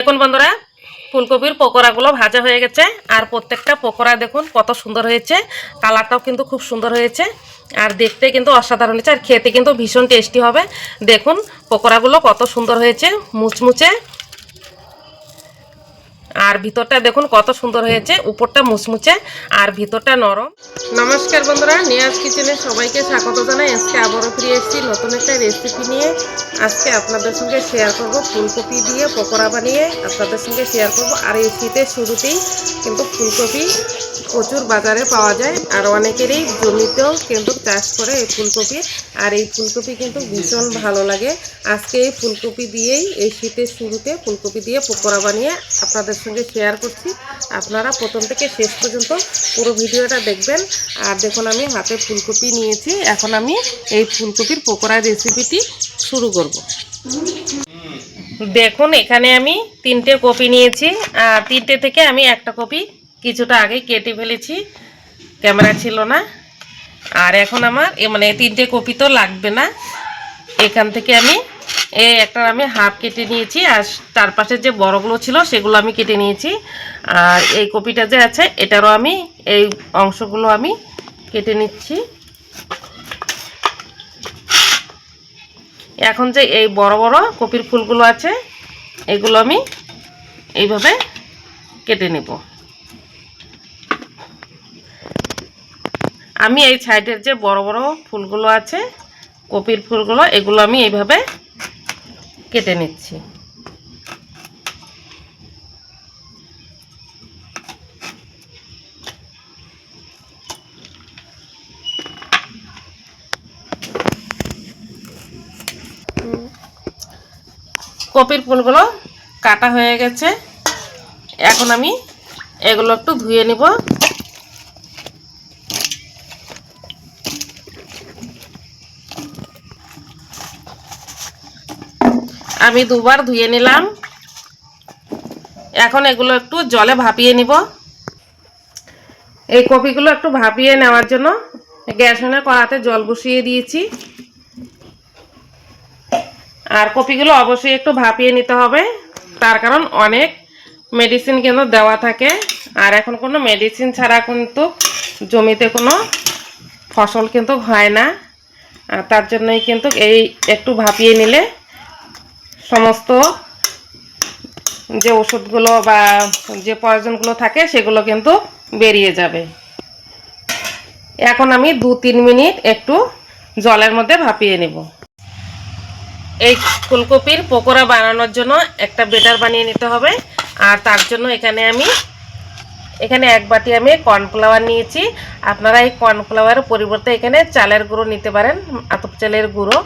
দেখুন বন্ধুরা, ফুলকপির পকোড়াগুলো ভাজা হয়ে গেছে। আর প্রত্যেকটা পকোড়া দেখুন কত সুন্দর হয়েছে। কালারটাও কিন্তু খুব সুন্দর হয়েছে। আর দেখতে কিন্তু অসাধারণ হয়েছে। আর খেতে কিন্তু ভীষণ টেস্টি হবে। দেখুন, পকোড়াগুলো কত সুন্দর হয়েছে। মুচমুচে আর ভিতরটা দেখুন কত সুন্দর হয়েছে, উপরটা মুচমুচে আর ভিতরটা নরম। নমস্কার বন্ধুরা, নিয়াজ কিচেনে সবাইকে স্বাগত জানাই। আজকে আবারও ফিরে এসেছি নতুন একটা রেসিপি নিয়ে। আজকে আপনাদের সঙ্গে শেয়ার করব ফুলকপি দিয়ে পকোড়া বানিয়ে। আপনাদের সঙ্গে শেয়ার করব আর এই শীতের শুরুতেই কিন্তু ফুলকপি প্রচুর বাজারে পাওয়া যায়। আর অনেকেরই জমিতেও কিন্তু চাষ করে এই ফুলকপি। আর এই ফুলকপি কিন্তু ভীষণ ভালো লাগে। আজকে এই ফুলকপি দিয়েই এই শীতের শুরুতে ফুলকপি দিয়ে পকোড়া বানিয়ে আপনাদের সঙ্গে শেয়ার করছি। আপনারা প্রথম থেকে শেষ পর্যন্ত পুরো ভিডিওটা দেখবেন। আর দেখুন, আমি হাতে ফুলকপি নিয়েছি। এখন আমি এই ফুলকপির পকোড়া রেসিপিটি শুরু করব। দেখুন, এখানে আমি তিনটে কপি নিয়েছি। আর তিনটে থেকে আমি একটা কপি কিছুটা আগে কেটে ফেলেছি, ক্যামেরা ছিল না। আর এখন আমার মানে তিনটে কপি তো লাগবে না। এখান থেকে আমি এই একটা আমি হাফ কেটে নিয়েছি, আর তার পাশে যে বড়গুলো ছিল সেগুলো আমি কেটে নিয়েছি। আর এই কপিটা যে আছে, এটারও আমি এই অংশগুলো আমি কেটে নিচ্ছি। এখন যে এই বড় বড় কপির ফুলগুলো আছে, এগুলো আমি এইভাবে কেটে নেব। আমি এই সাইডের যে বড় বড় ফুলগুলো আছে, কপির ফুলগুলো, এগুলো আমি এইভাবে কেটে নিচ্ছি। কপির ফুলগুলো কাটা হয়ে গেছে। এখন আমি এগুলো একটু ধুয়ে নিব। আমি দুবার ধুয়ে নিলাম। এখন এগুলো একটু জলে ভাপিয়ে নিব। এই কপিগুলো একটু ভাপিয়ে নেওয়ার জন্য গ্যাস অনে কড়াতে জল বসিয়ে দিয়েছি। আর কপিগুলো অবশ্যই একটু ভাপিয়ে নিতে হবে। তার কারণ অনেক মেডিসিন কিন্তু দেওয়া থাকে। আর এখন কোনো মেডিসিন ছাড়া কিন্তু জমিতে কোনো ফসল কিন্তু হয় না। তার জন্যই কিন্তু এই একটু ভাপিয়ে নিলে সমস্ত যে ওষুধগুলো বা যে পয়জনগুলো থাকে, সেগুলো কিন্তু বেরিয়ে যাবে। এখন আমি দু তিন মিনিট একটু জলের মধ্যে ভাপিয়ে নেব। এই ফুলকপির পকোড়া বানানোর জন্য একটা বেটার বানিয়ে নিতে হবে। আর তার জন্য এখানে আমি এখানে এক বাটি আমি কর্নফ্লাওয়ার নিয়েছি। আপনারা এই কর্নফ্লাওয়ারের পরিবর্তে এখানে চালের গুঁড়ো নিতে পারেন, আতপ চালের গুঁড়ো।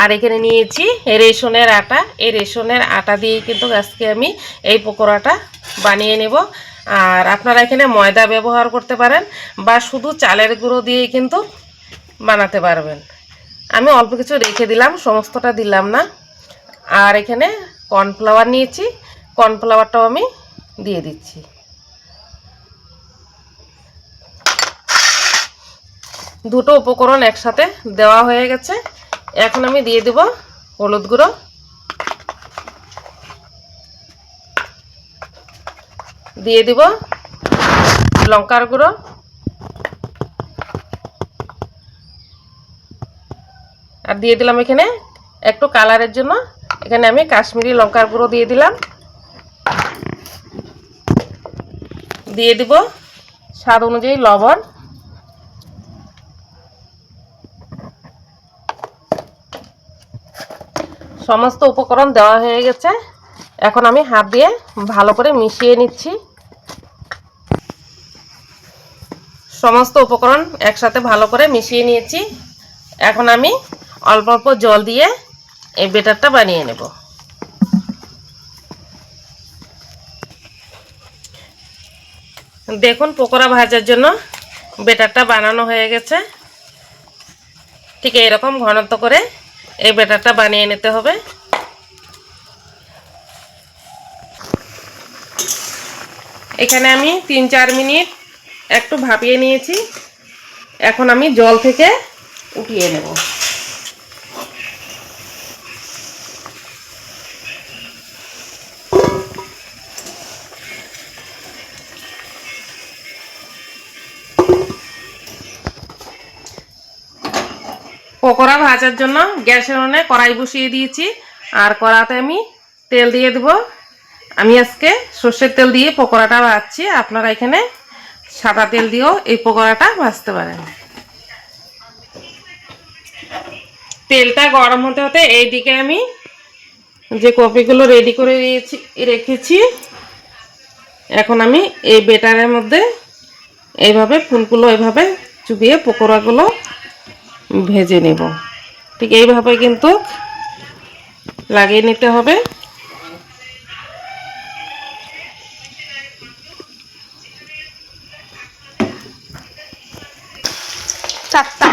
আর এখানে নিয়েছি রেশনের আটা। এই রেশনের আটা দিয়ে কিন্তু আজকে আমি এই পকোড়াটা বানিয়ে নেব। আর আপনারা এখানে ময়দা ব্যবহার করতে পারেন বা শুধু চালের গুঁড়ো দিয়েই কিন্তু বানাতে পারবেন। আমি অল্প কিছু রেখে দিলাম, সমস্তটা দিলাম না। আর এখানে কর্নফ্লাওয়ার নিয়েছি কর্নফ্লাওয়ারটাও আমি দিয়ে দিচ্ছি। দুটো উপকরণ একসাথে দেওয়া হয়ে গেছে। এখন আমি দিয়ে দেব হলুদ গুঁড়ো। দিয়ে দিব লঙ্কার গুঁড়ো। আর দিয়ে দিলাম এখানে একটু কালারের জন্য। এখানে আমি কাশ্মীরি লঙ্কার গুঁড়ো দিয়ে দিলাম। দিয়ে দিব স্বাদ অনুযায়ী লবণ। সমস্ত উপকরণ দেওয়া হয়ে গেছে। এখন আমি হাত দিয়ে ভালো করে মিশিয়ে নিচ্ছি। সমস্ত উপকরণ একসাথে ভালো করে মিশিয়ে নিয়েছি। এখন আমি অল্প অল্প জল দিয়ে এই বেটারটা বানিয়ে নেব। দেখুন পকোড়া ভাজার জন্য বেটারটা বানানো হয়ে গেছে। ঠিক এরকম ঘনত্ব করে এই ব্যাটারটা বানিয়ে নিতে হবে। এখানে আমি তিন চার মিনিট একটু ভাপিয়ে নিয়েছি। এখন আমি জল থেকে উঠিয়ে নেব। পকোড়া ভাজার জন্য গ্যাসের উনুনে কড়াই বসিয়ে দিয়েছি। আর কড়াতে আমি তেল দিয়ে দেবো। আমি আজকে সর্ষের তেল দিয়ে পকোড়াটা ভাজছি। আপনারা এখানে সাদা তেল দিয়েও এই পকোড়াটা ভাজতে পারেন। তেলটা গরম হতে হতে এইদিকে আমি যে কপিগুলো রেডি করে দিয়েছি রেখেছি, এখন আমি এই বেটারের মধ্যে এইভাবে ফুলগুলো এইভাবে চুবিয়ে পকোড়াগুলো ভেজে নেব। ঠিক এইভাবে কিন্তু লাগিয়ে নিতে হবে। চারটা।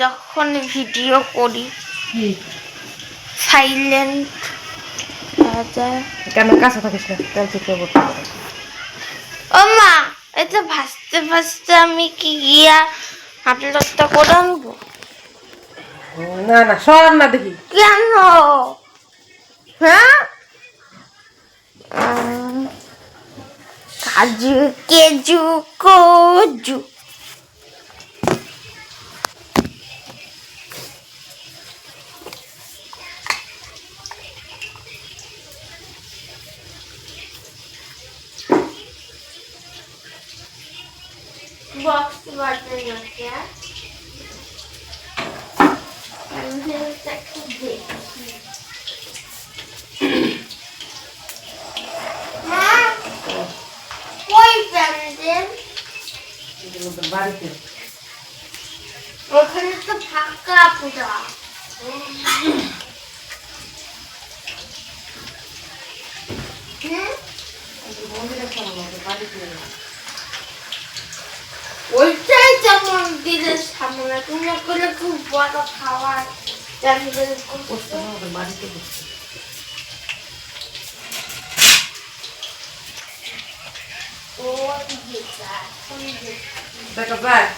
যখন ভিডিও করি সাইলেন্ট কেন কাছে থাকিস না? ও মা এটা ভাসতে ভাসতে আমি কি গিয়া আপলোডটা করে আনব? না না সর না দেখি। কেন? হ্যাঁ? উম, কাজু কেজু। কজু বক্স বাটন আছে আমি এটা একটু দেখি মা কই প্যান্ডেল বাড়িতে ওখানে তো ফাঁকা পুরা হুম? ওইটাই তো মন্দিরের সামনে। তুমি করে খুব বড় খাওয়ার বাড়িতে বসে ওই যে যায়, ওই যে দেখা যায় যায়।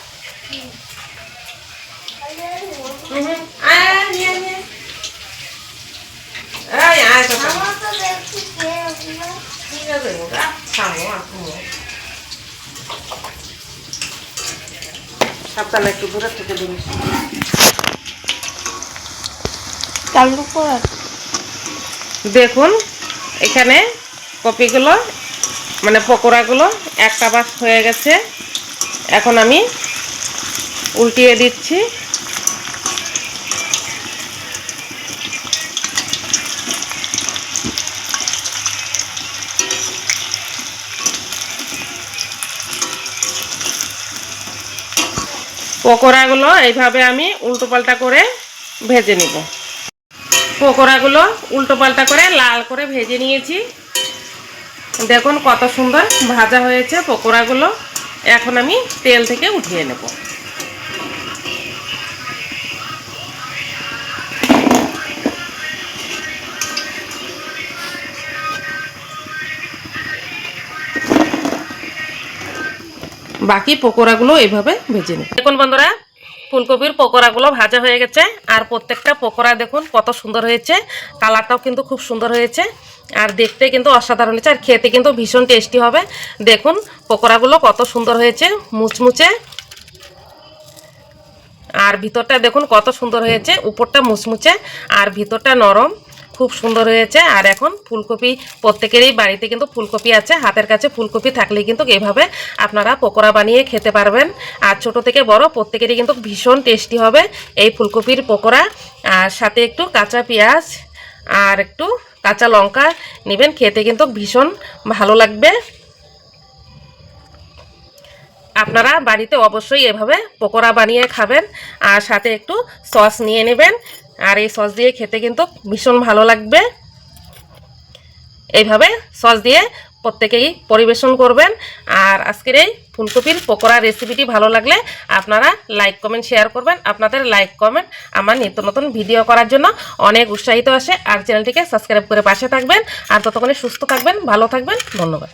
হুম আয় আয় নিয়ে নিয়ে। তো দেখছি কে ওগুলো। ঠিক আছে ওটা খাব আসব সাবধানে একটু দূরে থেকে দিবি দেখুন এখানে কপিগুলো মানে পকোড়াগুলো একটা বাস হয়ে গেছে। এখন আমি উল্টিয়ে দিচ্ছি। পকোড়াগুলো এইভাবে আমি উল্টো পাল্টা করে ভেজে নিব। পকোড়াগুলো উল্টো পাল্টা করে লাল করে ভেজে নিয়েছি। দেখুন কত সুন্দর ভাজা হয়েছে পকোড়াগুলো। এখন আমি তেল থেকে উঠিয়ে নেব। বাকি পকোড়াগুলো এইভাবে ভেজে নেব। দেখুন বন্ধুরা, ফুলকপির পকোড়াগুলো ভাজা হয়ে গেছে। আর প্রত্যেকটা পকোড়া দেখুন কত সুন্দর হয়েছে। কালারটাও কিন্তু খুব সুন্দর হয়েছে। আর দেখতে কিন্তু অসাধারণ হয়েছে। আর খেতে কিন্তু ভীষণ টেস্টি হবে। দেখুন পকোড়াগুলো কত সুন্দর হয়েছে, মুচমুচে। আর ভিতরটা দেখুন কত সুন্দর হয়েছে, উপরটা মুচমুচে, আর ভিতরটা নরম। খুব সুন্দর হয়েছে। আর এখন ফুলকপি, প্রত্যেকেরই বাড়িতে কিন্তু ফুলকপি আছে। হাতের কাছে ফুলকপি থাকলে কিন্তু এভাবে আপনারা পকোড়া বানিয়ে খেতে পারবেন। আর ছোট থেকে বড় প্রত্যেকেরই কিন্তু ভীষণ টেস্টি হবে এই ফুলকপির পকোড়া। আর সাথে একটু কাঁচা পেঁয়াজ আর একটু কাঁচা লঙ্কা নেবেন, খেতে কিন্তু ভীষণ ভালো লাগবে। আপনারা বাড়িতে অবশ্যই এভাবে পকোড়া বানিয়ে খাবেন। আর সাথে একটু সস নিয়ে নেবেন। আর এই সস দিয়ে খেতে কিন্তু ভীষণ ভালো লাগবে। এইভাবে সস দিয়ে প্রত্যেকেই পরিবেশন করবেন। আর আজকের এই ফুলকপির পকোড়া রেসিপিটি ভালো লাগলে আপনারা লাইক কমেন্ট শেয়ার করবেন। আপনাদের লাইক কমেন্ট আমার নিত্য নতুন ভিডিও করার জন্য অনেক উৎসাহিত আসে। আর চ্যানেলটিকে সাবস্ক্রাইব করে পাশে থাকবেন। আর ততক্ষণে সুস্থ থাকবেন, ভালো থাকবেন। ধন্যবাদ।